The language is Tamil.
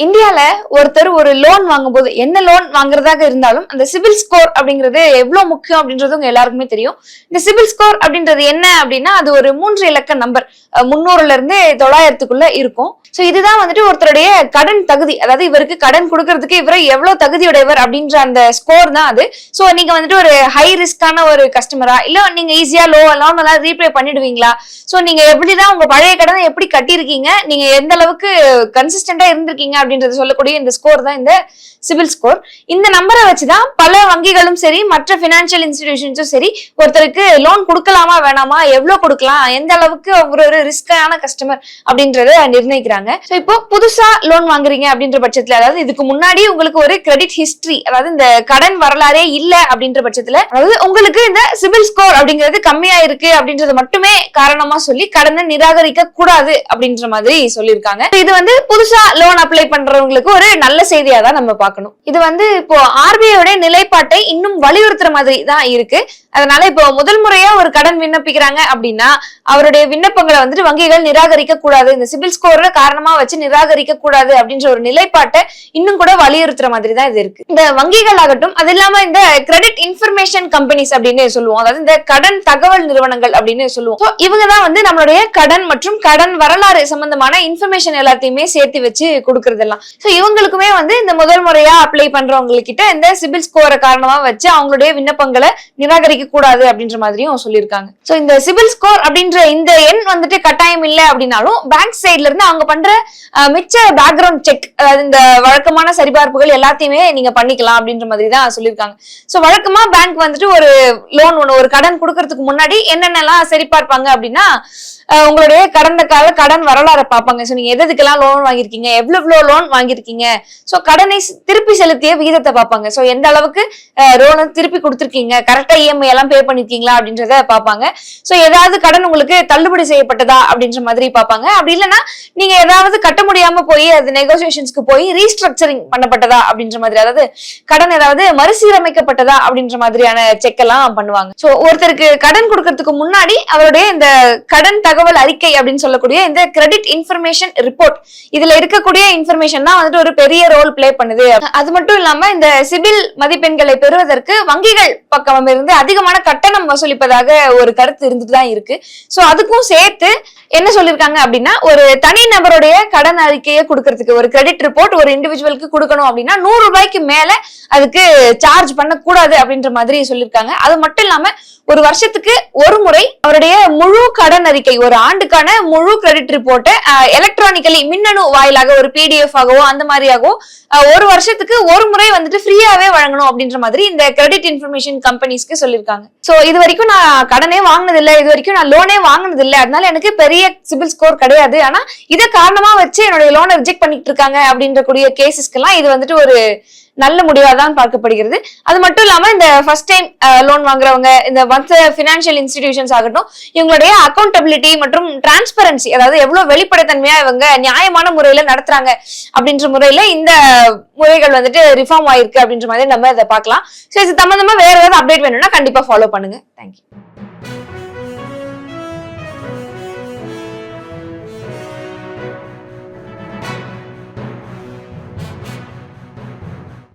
இந்தியால ஒருத்தர் ஒரு லோன் வாங்கும்போது என்ன லோன் வாங்குறதாக இருந்தாலும் அந்த சிபில் ஸ்கோர் அப்படிங்கிறது எவ்வளவு முக்கியம் அப்படின்றது உங்க எல்லாருக்குமே தெரியும். இந்த சிபில் ஸ்கோர் அப்படின்றது என்ன அப்படின்னா அது ஒரு மூன்று இலக்க நம்பர் முன்னூறுல இருந்து தொள்ளாயிரத்துக்குள்ள இருக்கும். சோ இதுதான் வந்துட்டு ஒருத்தருடைய கடன் தகுதி. அதாவது இவருக்கு கடன் கொடுக்கறதுக்கு இவரை எவ்வளவு தகுதியுடையவர் அப்படின்ற அந்த ஸ்கோர் தான் அது. சோ நீங்க வந்துட்டு ஒரு ஹை ரிஸ்கான ஒரு கஸ்டமரா இல்ல நீங்க ஈஸியா லோ லோன் எல்லாம் ரீபே பண்ணிடுவீங்களா? சோ நீங்க எப்படிதான் உங்க பழைய கடனை எப்படி கட்டியிருக்கீங்க? நீங்க எந்த அளவுக்கு கன்சிஸ்டன்டா இருந்திருக்கீங்க அப்படின்றத சொல்லக்கூடிய இந்த ஸ்கோர் தான் இந்த சிவில் ஸ்கோர் இந்த நம்பரை வச்சுதான் பல வங்கிகளும் சரி மற்ற பினான்சியல் இன்ஸ்டிடியூஷன்ஸும் சரி ஒருத்தருக்கு லோன் கொடுக்கலாமா வேணாமா எவ்வளவு கொடுக்கலாம் எந்த அளவுக்கு அவங்க ஒரு ரிஸ்கான கஸ்டமர் அப்படின்றத நிர்ணயிக்கிறாங்க. ஸோ இப்போ புதுசா லோன் வாங்குறீங்க அப்படின்ற பட்சத்துல அதாவது இதுக்கு முன்னாடி உங்களுக்கு ஒரு கிரெடிட் ஹிஸ்டரி அதாவது இந்த கடன் வரலாறே இல்ல அப்படின்ற பட்சத்துல அதாவது உங்களுக்கு இந்த சிவில் ஸ்கோர் அப்படிங்கிறது கம்மியா இருக்கு அப்படின்றது மட்டுமே காரணமா சொல்லி கடனை நிராகரிக்க கூடாது அப்படின்ற மாதிரி சொல்லியிருக்காங்க. இது வந்து புதுசா லோன் அப்ளை பண்றவங்களுக்கு ஒரு நல்ல செய்தியா தான் நம்ம பார்க்கணும். இது வந்து இப்போ ஆர்பிஐயோட நிலைப்பாட்டை இன்னும் வலியுறுத்துற மாதிரி தான் இருக்கு. அதனால இப்போ முதல் முறையா ஒரு கடன் விண்ணப்பிக்கிறாங்க அப்படின்னா அவருடைய விண்ணப்பங்களை வந்துட்டு வங்கிகள் நிராகரிக்க கூடாது. இந்த சிபில் ஸ்கோர்ல காரணமா வச்சு நிராகரிக்க கூடாது அப்படின்ற ஒரு நிலைப்பாட்டை இன்னும் கூட வலியுறுத்துற மாதிரி தான் இது இருக்கு. இந்த வங்கிகள் ஆகட்டும் அது இல்லாம இந்த கிரெடிட் இன்ஃபர்மேஷன் கம்பெனிஸ் அப்படின்னு சொல்லுவோம். அதாவது இந்த கடன் தகவல் நிறுவனங்கள் அப்படின்னு சொல்லுவோம். இவங்கதான் இவங்க தான் வந்து நம்மளுடைய கடன் மற்றும் கடன் வரலாறு சம்பந்தமான இன்ஃபர்மேஷன் எல்லாத்தையுமே சேர்த்து வச்சு கொடுக்கறதெல்லாம். ஸோ இவங்களுக்குமே வந்து இந்த முதல் முறையா அப்ளை பண்றவங்க கிட்ட இந்த சிபில் ஸ்கோரை காரணமா வச்சு அவங்களுடைய விண்ணப்பங்களை நிராகரிக்க கூடாது அப்படின்ற மாதிரியும் சொல்லியிருக்காங்க. சோ இந்த சிபில் ஸ்கோர் அப்படின்ற இந்த எண் வந்துட்டு கட்டாயம் இல்லை அப்படின்னாலும் பேங்க் சைட்ல இருந்து அவங்க பண்ற மிச்ச பேக்ரவுண்ட் செக் அதாவது இந்த வழக்கமான சரிபார்ப்புகள் எல்லாத்தையுமே நீங்க பண்ணிக்கலாம் அப்படின்ற மாதிரி தான் சொல்லியிருக்காங்க. ஸோ வழக்கமா பேங்க் வந்துட்டு ஒரு லோன் ஒன்று ஒரு கடன் கொடுக்கறதுக்கு முன்னாடி என்னென்னலாம் சரிபார்ப்பாங்க அப்படின்னா உங்களுடைய கடந்த கால கடன் வரலாறை பார்ப்பாங்க. ஸோ நீங்க எதுக்கெல்லாம் லோன் வாங்கியிருக்கீங்க? எவ்வளோ எவ்வளவு லோன் வாங்கியிருக்கீங்க? ஸோ கடனை திருப்பி செலுத்திய விகிதத்தை பார்ப்பாங்க. ஸோ எந்த அளவுக்கு லோனை திருப்பி கொடுத்துருக்கீங்க? கரெக்டா இஎம்ஐ எல்லாம் பே பண்ணிருக்கீங்களா? அப்படின்றத பார்ப்பாங்க. ஸோ ஏதாவது கடன் உங்களுக்கு தள்ளுபடி செய்யப்பட்டதா? அப்படின்ற மாதிரி பார்ப்பாங்க. அப்படி இல்லைன்னா நீங்க ஏதாவது கட்ட முடியாம போய் அது நெகோசியேஷன்ஸ்க்கு போய் ரீஸ்ட்ரக்சரிங் பண்ணப்பட்டதா? அப்படின்ற மாதிரி அதாவது கடன் ஏதாவது மறுசீரமைக்கப்பட்டதா? அப்படின்ற மாதிரியான செக் எல்லாம் பண்ணுவாங்க. சோ ஒருத்தருக்கு கடன் கொடுக்கறதுக்கு முன்னாடி அவருடைய இந்த கடன் தகவல் அறிக்கை அப்படின்னு சொல்லக்கூடிய இந்த கிரெடிட் இன்ஃபர்மேஷன் ரிப்போர்ட் இதுல இருக்கக்கூடிய இன்ஃபர்மேஷன் தான் வந்துட்டு ஒரு பெரிய ரோல் பிளே பண்ணுது. அது மட்டும் இல்லாம இந்த சிபில் மதிப்பெண்களை பெறுவதற்கு வங்கிகள் பக்கம் இருந்து அதிகமான கட்டணம் வசூலிப்பதாக ஒரு கருத்து இருந்துட்டு தான் இருக்கு. சோ அதுக்கும் சேர்த்து என்ன சொல்லியிருக்காங்க அப்படின்னா ஒரு தனி நபருடைய கடன் அறிக்கையை கொடுக்கறதுக்கு ஒரு கிரெடிட் ரிப்போர்ட் ஒரு இண்டிவிஜுவலுக்கு கொடுக்கணும் அப்படின்னா நூறு ரூபாய்க்கு மேல அதுக்கு சார்ஜ் பண்ணக்கூடாது அப்படின்ற மாதிரி சொல்லியிருக்காங்க அது மட்டும் இல்லாம ஒரு வருஷத்துக்கு ஒரு முறை அவருடைய முழு கடன் அறிக்கை ஒரு ஆண்டுக்கான முழு கிரெடிட் ரிப்போர்ட்டை எலக்ட்ரானிக்கலி மின்னணு வாயிலாக ஒரு பிடிஎஃப் ஆகவோ அந்த மாதிரியாகவோ ஒரு வருஷத்துக்கு ஒரு முறை வந்துட்டு ஃப்ரீயாவே வழங்கணும் அப்படின்ற மாதிரி இந்த கிரெடிட் இன்ஃபர்மேஷன் கம்பெனிஸ்க்கு சொல்லியிருக்காங்க சோ இது வரைக்கும் நான் கடனே வாங்கினதில்லை இது வரைக்கும் நான் லோனே வாங்கினதில்லை. அதனால எனக்கு பெரிய சிபில் ஸ்கோர் கிடையாது. ஆனா இதை காரணமா வச்சு என்னுடைய லோனை ரிஜெக்ட் பண்ணிட்டு இருக்காங்க அப்படின்ற கூடிய கேசஸ்க்கெல்லாம் இது வந்துட்டு ஒரு நல்ல முடிவா தான் பார்க்கப்படுகிறது. அது மட்டும் இல்லாம இந்த ஃபர்ஸ்ட் டைம் லோன் வாங்குறவங்க இந்த மற்ற பினான்சியல் இன்ஸ்டிடியூஷன்ஸ் ஆகட்டும் இவங்களுடைய அக்கௌண்டபிலிட்டி மற்றும் டிரான்ஸ்பரன்சி அதாவது எவ்வளவு வெளிப்படைத்தன்மையா இவங்க நியாயமான முறையில நடத்துறாங்க அப்படின்ற முறையில இந்த முறைகள் வந்துட்டு ரிஃபார்ம் ஆயிருக்கு அப்படின்ற மாதிரி நம்ம இதை பார்க்கலாம். ஸோ இது சம்பந்தமா வேற ஏதாவது அப்டேட் வேணும்னா கண்டிப்பா ஃபாலோ பண்ணுங்க. தேங்க்யூ